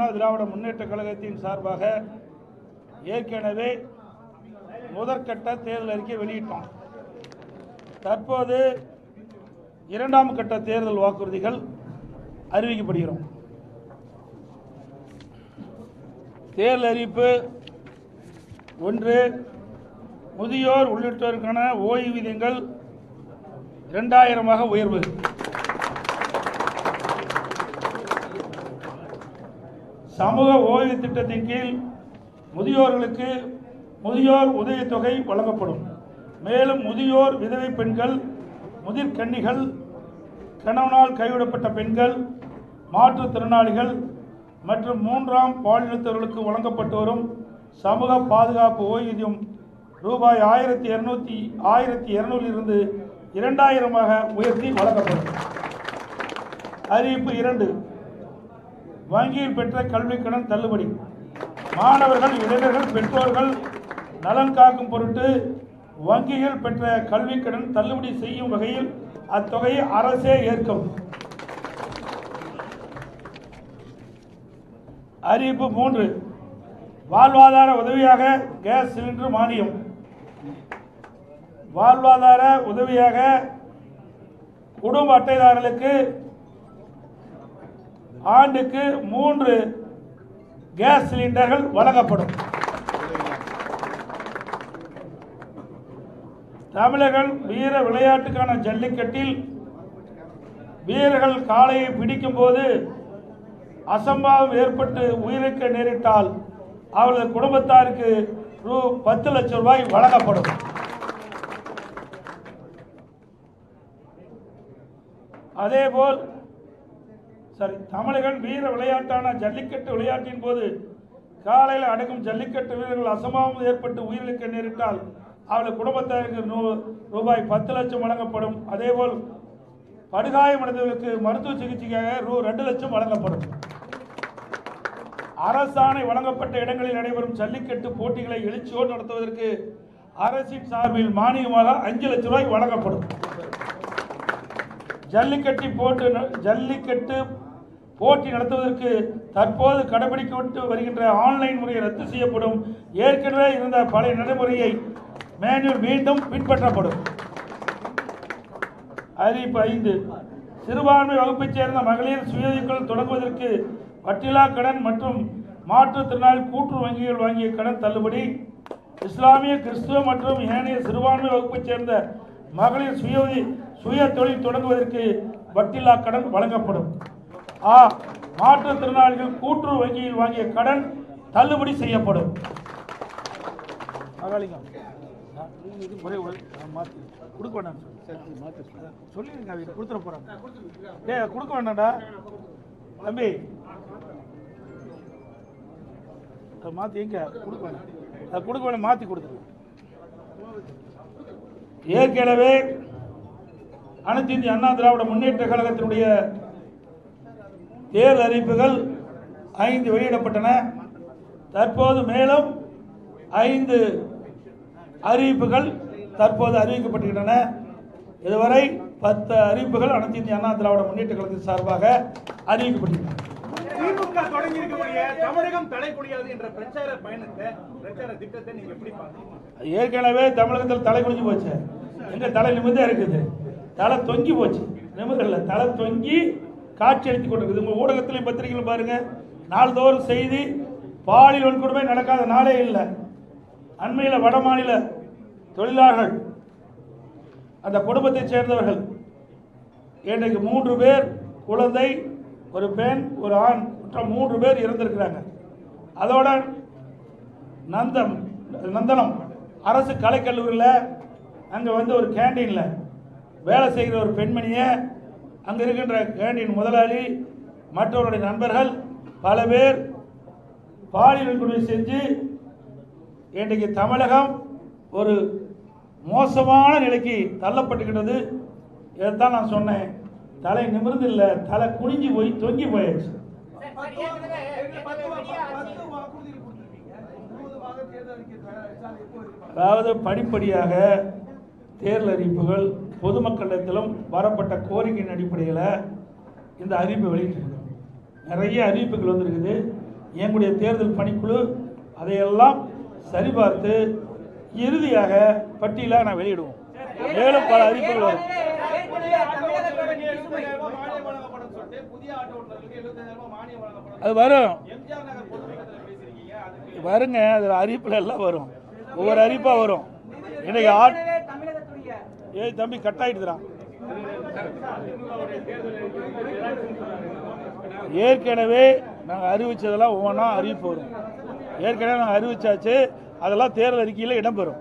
அண்ணா திராவிட முன்னேற்ற கழகத்தின் சார்பாக ஏற்கனவே முதற்கட்ட தேர்தல் அறிக்கை வெளியிட்டோம். தற்போது இரண்டாம் கட்ட தேர்தல் வாக்குறுதிகள் அறிவிக்கப்படுகிறோம். தேர்தல் அறிவிப்பு ஒன்று முதியோர் உள்ளிட்டோருக்கான ஓய்வூதியங்கள் இரண்டாயிரமாக உயர்வு. சமூக ஓய்வு திட்டத்தின் கீழ் முதியோர்களுக்கு முதியோர் உதவித்தொகை வழங்கப்படும். மேலும் முதியோர் விதவை பெண்கள் முதிர்கன்னிகள் கணவனால் கைவிடப்பட்ட பெண்கள் மாற்றுத்திறனாளிகள் மற்றும் மூன்றாம் பாலினத்தவர்களுக்கு வழங்கப்பட்டு வரும் சமூக பாதுகாப்பு ஓய்வூதியம் ரூபாய் ஆயிரத்தி இரநூத்தி ஆயிரத்தி இருநூறிலிருந்து இரண்டாயிரமாக உயர்த்தி வழங்கப்படும். அறிவிப்பு இரண்டு. வங்கியில் பெற்ற கல்விக்கடன் தள்ளுபடி. மாணவர்கள் இளைஞர்கள் பெற்றோர்கள் நலன் காக்கும் பொருட்டு வங்கிகள் பெற்ற கல்விக்கடன் தள்ளுபடி செய்யும் வகையில் அத்தொகையை அரசே ஏற்கும். அறிவிப்பு மூன்று. வாழ்வாதார உதவியாக கேஸ் சிலிண்டர் மானியம். வாழ்வாதார உதவியாக குடும்ப அட்டைதாரர்களுக்கு ஆண்டுக்கு மூன்று கேஸ் சிலிண்டர்கள் வழங்கப்படும். தமிழர்கள் வீர விளையாட்டுக்கான ஜல்லிக்கட்டில் வீரர்கள் காளையை பிடிக்கும் போது அசம்பாவம் ஏற்பட்டு உயிருக்கு நேரிட்டால் அவரது குடும்பத்தாருக்கு ரூ பத்து லட்சம் ரூபாய் வழங்கப்படும். அதேபோல் சரி தமிழகன் வீர விளையாட்டான ஜல்லிக்கட்டு விளையாட்டின் போது காலையில் அடக்கும் ஜல்லிக்கட்டு வீரர்கள் அசம்பாவம் ஏற்பட்டு உயிரிழக்க நேரிட்டால் அவர்கள் குடும்பத்தாருக்கு நூ- ரூபாய் பத்து லட்சம் வழங்கப்படும். அதேபோல் படுகாயமடைந்தவர்களுக்கு மருத்துவ சிகிச்சைக்காக ரூ ரெண்டு லட்சம் வழங்கப்படும். அரசாணை வழங்கப்பட்ட இடங்களில் நடைபெறும் ஜல்லிக்கட்டு போட்டிகளை எழுச்சியோடு நடத்துவதற்கு அரசின் சார்பில் மானியமாக அஞ்சு லட்சம் ரூபாய் வழங்கப்படும். ஜல்லிக்கட்டு போட்டு ஜல்லிக்கட்டு போட்டி நடத்துவதற்கு தற்போது கடைபிடிக்கப்பட்டு வருகின்ற ஆன்லைன் முறை ரத்து செய்யப்படும். ஏற்கனவே இருந்த பழைய நடைமுறையை மேனுவல் மீண்டும் பின்பற்றப்படும். அறிவிப்பு ஐந்து. சிறுபான்மை வகுப்பைச் சேர்ந்த மகளிர் சுயதொழில் தொடங்குவதற்கு வட்டிலா கடன் மற்றும் மாற்றுத்திறனாளி கூட்டு வங்கிகள் வாங்கிய கடன் தள்ளுபடி. இஸ்லாமிய கிறிஸ்துவ மற்றும் ஏனைய சிறுபான்மை வகுப்பைச் சேர்ந்த மகளிர் சுய சுய தொழில் தொடங்குவதற்கு வட்டிலா கடன் வழங்கப்படும். ஆ மாற்றுத்திறனாளிகள் கூட்டுறவு வங்கியில் வாங்கிய கடன் தள்ளுபடி செய்யப்படும். மகாலிங்கம் மாற்றி கொடுக்க வேண்டாம் சொல்லிருங்க அவங்க கொடுத்துட போறாங்க. டேய் கொடுக்க வேண்டாம்டா. தம்பி. அதை மாற்றி எங்க? கொடுக்க வேண்டாம் அதை கொடுக்க வேண்டாம் மாற்றி கொடுத்துருங்க ஏற்கனவே அனைத்து இந்திய அண்ணா திராவிட முன்னேற்ற கழகத்தினுடைய தேர்தல் அறிவிப்புகள் ஐந்து வெளியிடப்பட்டன. தற்போது மேலும் ஐந்து அறிவிப்புகள் தற்போது அறிவிக்கப்பட்டுள்ளன இதுவரை பத்து அறிவிப்புகள் அனைத்து இந்திய அண்ணா திராவிட முன்னேற்ற கழகத்தின் சார்பாக அறிவிக்கப்பட்டுள்ளன திமுக தொடங்கி இருக்கக்கூடிய தமிழகம் தலைக்குடியாது என்ற பிரச்சார பயணத்தை பிரச்சார திட்டத்தை நீங்க எப்படி பாக்குறீங்க ஏற்கனவே தமிழகத்தில் தலை குனிஞ்சு போச்சு. எங்க தலை நிமிர்ந்தே இருக்குது. தலை தொங்கி போச்சு. நிமிர்ல தலை தொங்கி காட்சி அளித்து கொண்டிருக்குது உங்கள் ஊடகத்திலையும் பத்திரிகைகளும் பாருங்க. நாள்தோறும் செய்தி பாலியல் வன்கொடுமை நடக்காத நாளே இல்லை. அண்மையில் வட மாநில தொழிலாளர்கள் அந்த குடும்பத்தைச் சேர்ந்தவர்கள் இன்றைக்கு மூன்று பேர் குழந்தை ஒரு பெண் ஒரு ஆண் மற்றும் மூன்று பேர் இறந்திருக்கிறாங்க. அதோட நந்தம் நந்தனம் அரசு கலைக்கல்லூரியில் அங்கே வந்து ஒரு கேண்டீனில் வேலை செய்கிற ஒரு பெண்மணியை அங்கே இருக்கின்ற கேண்டீன் முதலாளி மற்றவருடைய நண்பர்கள் பல பேர் பாலியல் வன்கொடுமை செஞ்சு இன்றைக்கு தமிழகம் ஒரு மோசமான நிலைக்கு தள்ளப்பட்டுக்கிட்டது இதைத்தான் நான் சொன்னேன். தலை நிமிர்ந்து இல்லை தலை குனிஞ்சு போய் தொங்கி போயாச்சு. அதாவது படிப்படியாக தேர்தல் அறிவிப்புகள் பொதுமக்களிடத்திலும் வரப்பட்ட கோரிக்கையின் அடிப்படையில் இந்த அறிவிப்பை வெளியிட்டிருக்கோம் நிறைய அறிவிப்புகள் வந்திருக்குது. எங்களுடைய தேர்தல் பணிக்குழு அதையெல்லாம் சரிபார்த்து இறுதியாக பட்டியலாக நான் வெளியிடுவோம். மேலும் பல அறிவிப்புகள் வரும். அது வரும். வருங்க அதில் அறிவிப்பில் எல்லாம் வரும். ஒவ்வொரு அறிவிப்பாக வரும். இன்னைக்கு ஆட் ஏய் தம்பி கட் ஆயிடுதுறான் ஏற்கனவே நாங்கள் அறிவித்ததெல்லாம் ஒவ்வொன்றா அறிவிப்பு வரும். ஏற்கனவே நாங்கள் அறிவிச்சாச்சு அதெல்லாம் தேர்தல் அறிக்கையில் இடம்பெறும்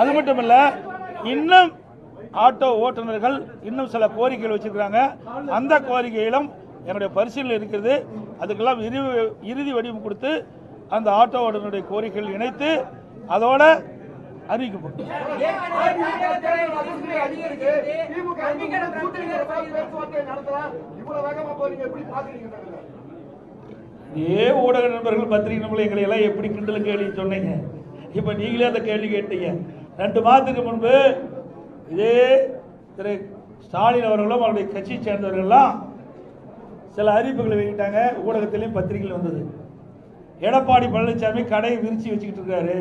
அது மட்டும் இல்லை இன்னும் ஆட்டோ ஓட்டுநர்கள் இன்னும் சில கோரிக்கைகள் வச்சுருக்கிறாங்க. அந்த கோரிக்கையிலும் என்னுடைய பரிசீலனை இருக்கிறது. அதுக்கெல்லாம் இறுதி இறுதி வடிவம் கொடுத்து அந்த ஆட்டோ ஓட்டுநருடைய கோரிக்கைகள் இணைத்து அதோட அறிவிக்கப்படும். ஏ ஊடக நண்பர்கள் பத்திரிகை நண்பர்கள் எங்களை எல்லாம் எப்படி கிண்டல் கேள்வி சொன்னீங்க? இப்போ நீங்களே அந்த கேள்வி கேட்டீங்க. ரெண்டு மாதத்துக்கு முன்பு இதே திரு ஸ்டாலின் அவர்களும் அவருடைய கட்சியை சேர்ந்தவர்கள்லாம் சில அறிவிப்புகளை வெளியிட்டாங்க. ஊடகத்திலையும் பத்திரிகையில் வந்தது. எடப்பாடி பழனிசாமி கடையை விரித்து வச்சுக்கிட்டு இருக்காரு.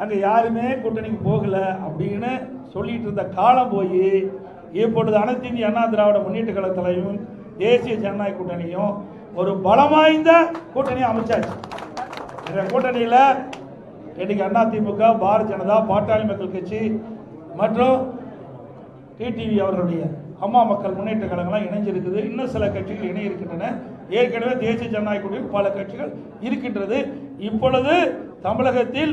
அங்கே யாருமே கூட்டணிக்கு போகல அப்படின்னு சொல்லிட்டு இருந்த காலம் போய் இப்பொழுது அனைத்து இந்திய அண்ணா திராவிட முன்னேற்ற கழகத்திலையும் தேசிய ஜனநாயக கூட்டணியும் ஒரு பலம் வாய்ந்த கூட்டணியை அமைச்சாச்சு. இந்த கூட்டணியில் இன்னைக்கு அண்ணா திமுக பாரதிய ஜனதா பாட்டாளி மக்கள் கட்சி மற்றும் டிடிவி அவர்களுடைய அம்மா மக்கள் முன்னேற்ற கழகம்லாம் இணைஞ்சிருக்குது. இன்னும் சில கட்சிகள் இணை இருக்கின்றன ஏற்கனவே தேசிய ஜனநாயக கூட்டணியில் பல கட்சிகள் இருக்கின்றது. இப்பொழுது தமிழகத்தில்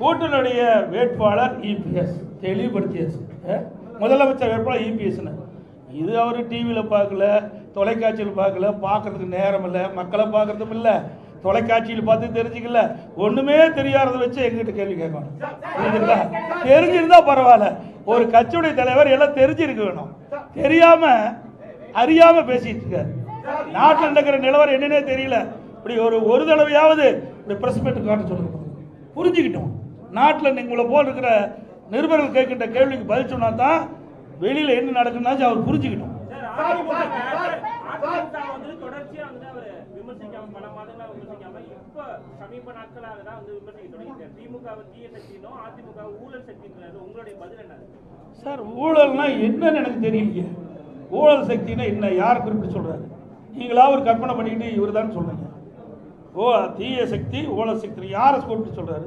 கூட்டணியுடைய வேட்பாளர் இபிஎஸ் தெளிவுபடுத்தியாச்சு. முதலமைச்சர் வேட்பாளர் இபிஎஸ்னு இது அவர் டிவியில் பார்க்கல தொலைக்காட்சியில் பார்க்கல பார்க்கறதுக்கு நேரம் இல்லை மக்களை பார்க்கறதும் இல்லை தொலைக்காட்சியில் பார்த்து தெரிஞ்சுக்கல. ஒன்றுமே தெரியாததை வச்சு எங்கிட்ட கேள்வி கேட்கணும். புரியுதுங்களா தெரிஞ்சிருந்தா பரவாயில்ல. ஒரு கட்சியுடைய தலைவர் எல்லாம் தெரிஞ்சிருக்க வேணும். தெரியாம அறியாம பேசிட்டு இருக்காரு. நாட்டில் நடக்கிற நிலவரம் என்னன்னே தெரியல. இப்படி ஒரு ஒரு தடவையாவது இப்படி பிரஸ் மீட் காட்ட சொல்லுங்க. புரிஞ்சுக்கிட்டோம். நாட்டில் உங்களை போல் இருக்கிற நிருபர்கள் கேட்கின்ற கேள்விக்கு பதில் சொன்னா தான் வெளியில் என்ன நடக்குதுன்னா அவர் என்ன சார் ஊழல்னா என்னன்னு எனக்கு தெரியலையே ஊழல் சக்தினா என்ன? யார் குறிப்பிட்டு சொல்றாரு? நீங்களா ஒரு கற்பனை பண்ணிக்கிட்டு இவர் தான் சொல்றீங்க ஓ தீய சக்தி ஊழல் சக்தி யாரை குறிப்பிட்டு சொல்றாரு?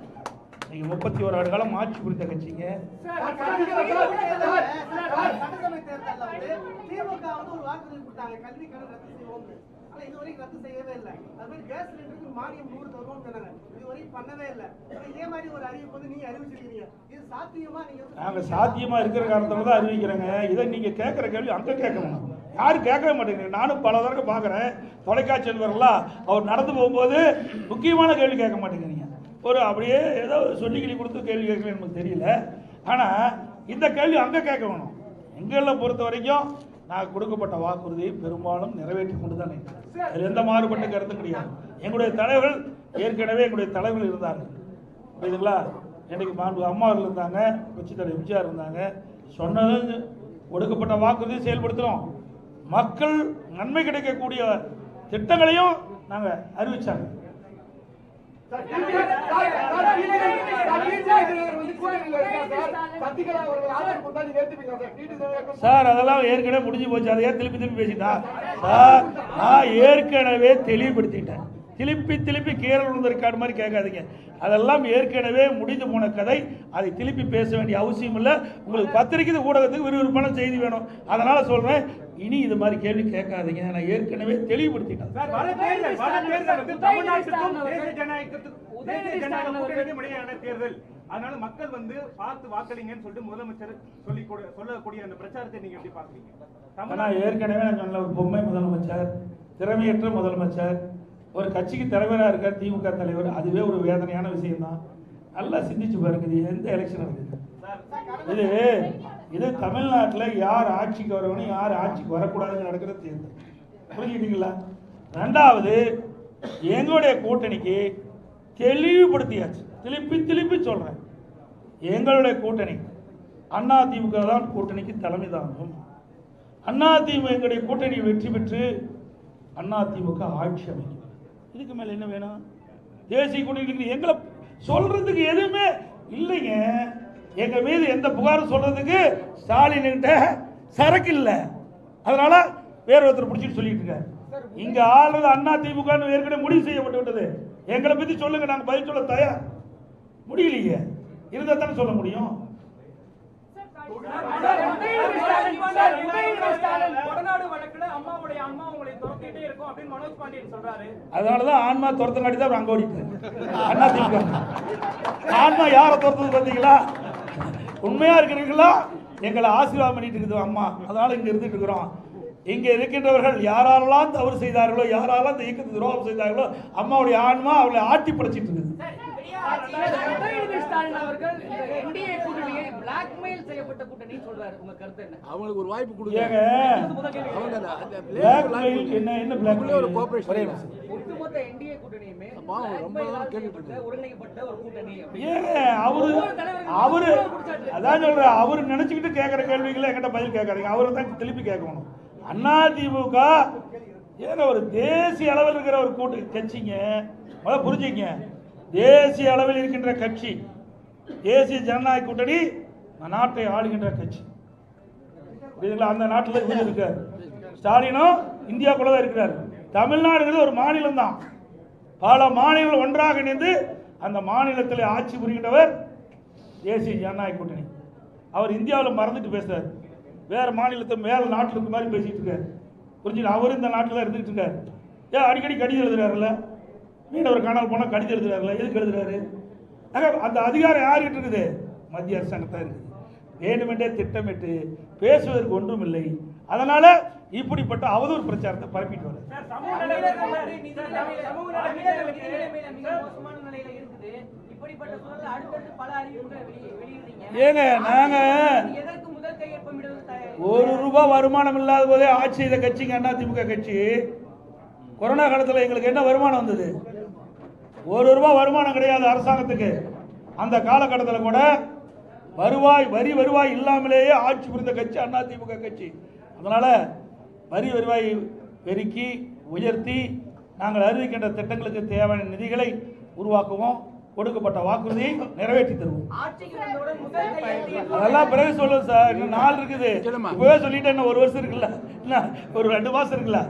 நீங்கள் முப்பத்தி ஒரு ஆண்டு காலம் ஆட்சி புரிந்த கட்சிங்க நீங்க சாத்தியமா நீங்க இருக்கிற காரணத்தில் தான் அறிவிக்கிறேங்க இதை நீங்கள் கேட்குற கேள்வி அங்கே கேட்கணும் யாரும் கேட்கவே மாட்டேங்கிறீங்க நானும் பல தடவை பார்க்குறேன் தொலைக்காட்சி வருங்களா அவர் நடந்து போகும்போது முக்கியமான கேள்வி கேட்க மாட்டேங்கிறீங்க ஒரு அப்படியே ஏதோ ஒரு சொல்லிக்கிளி கொடுத்து கேள்வி கேட்கல நமக்கு தெரியல. ஆனால் இந்த கேள்வி அங்கே கேட்க வேணும். எங்களை பொறுத்த வரைக்கும் நான் கொடுக்கப்பட்ட வாக்குறுதியை பெரும்பாலும் நிறைவேற்றி கொண்டு தான் அதில் எந்த மாறுபட்ட கருத்தும் கிடையாது. எங்களுடைய தலைவர்கள் ஏற்கனவே எங்களுடைய தலைவர்கள் இருந்தார்கள் புரியுதுங்களா? இன்னைக்கு மாண்பு அம்மா அவர்கள் இருந்தாங்க கட்சி தலைவர் எம்ஜிஆர் இருந்தாங்க சொன்னது ஒடுக்கப்பட்ட வாக்குறுதியை செயல்படுத்துகிறோம் மக்கள் நன்மை கிடைக்கக்கூடிய திட்டங்களையும் நாங்கள் அறிவிச்சாங்க. சார் அதெல்லாம் ஏற்கனவே முடிஞ்சு போச்சு. அதை ஏன் திருப்பி திருப்பி பேசிட்டா? சார் நான் ஏற்கனவே தெளிவுபடுத்திட்டேன். திருப்பி திருப்பி கீரல் விழுந்த மாதிரி கேட்காதீங்க. அதெல்லாம் ஏற்கனவே முடிந்து போன கதை. அதை திருப்பி பேச வேண்டிய அவசியம் இல்லை. உங்களுக்கு பத்திரிக்கை ஊடகத்துக்கு விறுவிறுப்பான செய்தி வேணும். அதனால் சொல்கிறேன் இனி இது மாதிரி கேள்வி கேட்காதீங்க. நான் ஏற்கனவே தெளிவுபடுத்திட்டேன். சார், வர தேர்தல் அதனால மக்கள் வந்து பார்த்து வாக்களிங்கன்னு சொல்லிட்டு முதலமைச்சர் சொல்லி கொடு- சொல்லக்கூடிய அந்த பிரச்சாரத்தை நீங்க எப்படி பாக்குறீங்க ஆனா தமிழ்நாடு ஏற்கனவே நான் சொன்ன ஒரு பொம்மை முதலமைச்சர் திறமையற்ற முதலமைச்சர் ஒரு கட்சிக்கு தலைவராக இருக்கார் திமுக தலைவர் அதுவே ஒரு வேதனையான விஷயம்தான். நல்லா சிந்திச்சு பாருங்க இது எந்த எலெக்ஷன் இருக்குது இது இது தமிழ்நாட்டில் யார் ஆட்சிக்கு வரணும் யார் ஆட்சிக்கு வரக்கூடாதுன்னு நடக்கிற தேர்தல். புரிஞ்சுக்கிட்டீங்களா? ரெண்டாவது எங்களுடைய கூட்டணிக்கு தெளிவுபடுத்தியாச்சு. திருப்பி திருப்பி சொல்கிறேன் எங்களுடைய கூட்டணி அண்ணா திமுக தான் கூட்டணிக்கு தலைமை தாங்கும். அண்ணா திமுக எங்களுடைய கூட்டணி வெற்றி பெற்று அண்ணா திமுக ஆட்சி அமைக்கும். இதுக்கு மேலே என்ன வேணும்? தேசிய கூட்டணி எங்களை சொல்றதுக்கு எதுவுமே இல்லைங்க. எங்க மீது எந்த புகாரும் சொல்றதுக்கு ஸ்டாலின் கிட்ட சரக்கு இல்லை. அதனால வேற ஒருத்தர் பிடிச்சிட்டு சொல்லிட்டு இருக்காரு. இங்க ஆளுநர் அண்ணா திமுக ஏற்கனவே முடிவு செய்யப்பட்டு விட்டது. எங்களை பத்தி சொல்லுங்க நாங்க பதில் சொல்ல தயார். முடியலையே. இருந்தா தானே சொல்ல முடியும். அதனாலதான் ஆன்மா துரத்தங்காட்டி தான் அங்க ஓடிட்டு அண்ணா திமுக. ஆன்மா யாரை துரத்துது பார்த்தீங்களா? உண்மையா இருக்கிறீங்களா எங்களை ஆசீர்வாதம் பண்ணிட்டு இருக்குது அம்மா. அதனால இங்க இருந்துட்டு இருக்கிறோம். இங்க இருக்கின்றவர்கள் யாரெல்லாம் தவறு செய்தார்களோ யாரெல்லாம் இந்த இயக்கத்துக்கு துரோகம் செய்தார்களோ அம்மாவுடைய ஆன்மா அவளை ஆட்டி படைச்சிட்டு இருக்குது. அவங்களுக்கு ஒரு வாய்ப்பு கொடுங்க. என்ன என்ன. ஒட்டுமொத்த என்டிஏ கூட்டணியுமே அவரு அவரு அதான் சொல்றேன் அவரு நினைச்சுக்கிட்டு கேட்கிற கேள்விகளை என்கிட்ட பதில் கேட்காதீங்க. அவரை தான் திருப்பி கேட்கணும். அண்ணா திமுக ஏங்க ஒரு தேசிய அளவில் இருக்கிற ஒரு கூட்டு கட்சிங்க. முதல்ல புரிஞ்சுங்க. தேசிய அளவில் இருக்கின்ற கட்சி தேசிய ஜனநாயக கூட்டணி நாட்டை ஆளுகின்ற கட்சி. புரியுதுங்களா? அந்த நாட்டில் இவர் இருக்கார் ஸ்டாலினும் இந்தியாக்குள்ள தான் இருக்கிறார். தமிழ்நாடுங்கிறது ஒரு மாநிலம் தான் பல மாநிலங்கள் ஒன்றாக இணைந்து அந்த மாநிலத்தில் ஆட்சி புரிகின்றவர் தேசிய ஜனநாயக கூட்டணி. அவர் இந்தியாவில் மறந்துட்டு பேசுறாரு. வேறு மாநிலத்தை மேல நாட்டில் இருக்க மாதிரி பேசிகிட்டு இருக்காரு. புரிஞ்சுல அவர் இந்த நாட்டில் தான் இருந்துகிட்டு இருக்காரு. ஏன் அடிக்கடி கடிதம் எழுதுறாருல்ல? மீனவர் காணாமல் போனால் கடிதம் எழுதுறாருல எதுக்கு எழுதுறாரு? அந்த அதிகாரம் யார்கிட்ட இருக்குது? மத்திய அரசாங்கத்தான் இருக்குது. வேண்டுமென்றே திட்டமிட்டு பேசுவதற்கு ஒன்றும் இல்லை அதனால் இப்படிப்பட்ட அவதூறு பிரச்சாரத்தை பரப்பிட்டு வர சார் சமூக நலனுக்கு சமூக நலனுக்கு மிக மோசமான நிலையில இருக்குது. இப்படிப்பட்ட சூழல்ல அடுத்தடுத்து பல அறிவிப்புகளை வெளி- வெளியிடுறீங்க. ஏங்க நாங்க ஒரு ரூபாய் வருமானம் இல்லாத போதே ஆட்சி செய்த கட்சிங்க அண்ணா திமுக கட்சி. கொரோனா காலத்தில் எங்களுக்கு என்ன வருமானம் வந்தது? ஒரு ரூபாய் வருமானம் கிடையாது அரசாங்கத்துக்கு. அந்த காலகட்டத்தில் கூட வருவாய் வரி வருவாய் இல்லாமலேயே ஆட்சி புரிந்த கட்சி அண்ணா திமுக கட்சி. அதனால வரி வருவாய் பெருக்கி உயர்த்தி நாங்கள் அறிவிக்கின்ற திட்டங்களுக்கு தேவையான நிதிகளை உருவாக்குவோம். கொடுக்கப்பட்ட வாக்குறுதியை நிறைவேற்றி தருவோம். அதெல்லாம் பிறகு சொல்லுவோம் சார். இன்னும் நாள் இருக்குது. இப்பவே சொல்லிட்டேன். இன்னும் ஒரு வருஷம் இருக்குல்ல. என்ன ஒரு ரெண்டு மாசம் இருக்குல்ல.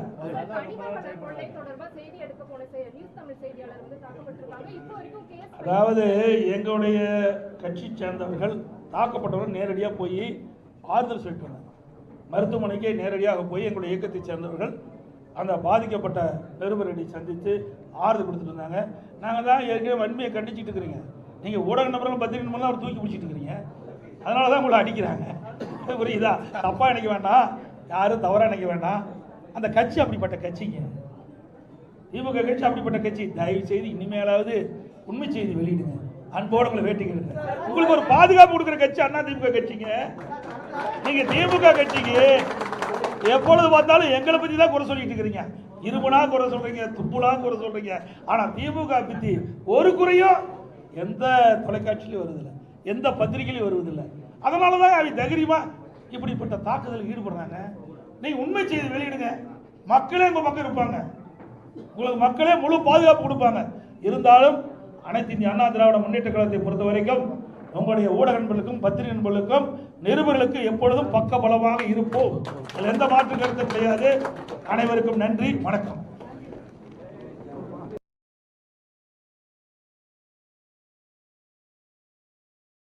அதாவது எங்களுடைய கட்சி சேர்ந்தவர்கள் தாக்கப்பட்டவர்கள் நேரடியாக போய் ஆறுதல் சொல்லிட்டு மருத்துவமனைக்கு நேரடியாக போய் எங்களுடைய இயக்கத்தை சேர்ந்தவர்கள் அந்த பாதிக்கப்பட்ட பெருமரடி சந்தித்து ஆறுதல் கொடுத்துட்டு இருந்தாங்க நாங்கள் தான் ஏற்கனவே வன்மையை கண்டிச்சுட்டு இருக்கிறீங்க. நீங்கள் ஊடக நபர்கள் பத்திரிகை நபர்களும் அவர் தூக்கி பிடிச்சிட்டு இருக்கிறீங்க. அதனால தான் உங்களை அடிக்கிறாங்க. புரியுதா? தப்பாக நினைக்க வேண்டாம். யாரும் தவறாக நினைக்க வேண்டாம். அந்த கட்சி அப்படிப்பட்ட கட்சிங்க. திமுக கட்சி அப்படிப்பட்ட கட்சி. தயவு செய்து இனிமேலாவது உண்மை செய்தி வெளியிடுங்க. அன்போடு உங்களை வேட்டிக்கிறேன் உங்களுக்கு ஒரு பாதுகாப்பு கொடுக்குற கட்சி அண்ணா திமுக கட்சிங்க. நீங்க திமுக கட்சிக்கு எப்பொழுது பார்த்தாலும் எங்களை பத்தி தான் குறை சொல்லிட்டு இருக்கிறீங்க. இருமுனா குறை சொல்றீங்க துப்புனா குறை சொல்றீங்க. ஆனா திமுக பத்தி ஒரு குறையும் எந்த தொலைக்காட்சியிலும் வருதில்லை எந்த பத்திரிகையிலும் வருவதில்லை. அதனால தான் அவங்க தைரியமா இப்படிப்பட்ட தாக்குதல் ஈடுபடுறாங்க. நீங்க உண்மை செய்தி வெளியிடுங்க. மக்களே உங்க பக்கம் இருப்பாங்க. உங்களுக்கு மக்களே முழு பாதுகாப்பு கொடுப்பாங்க. இருந்தாலும் அனைத்து இந்திய அண்ணா திராவிட முன்னேற்ற கழகத்தை பொறுத்த வரைக்கும் உங்களுடைய ஊடக நண்பர்களுக்கும் பத்திரிகை நண்பர்களுக்கும் நிருபர்களுக்கு எப்பொழுதும் பக்க பலமாக இருப்போம். அதில் எந்த மாற்று கருத்தும் கிடையாது. அனைவருக்கும் நன்றி. வணக்கம்.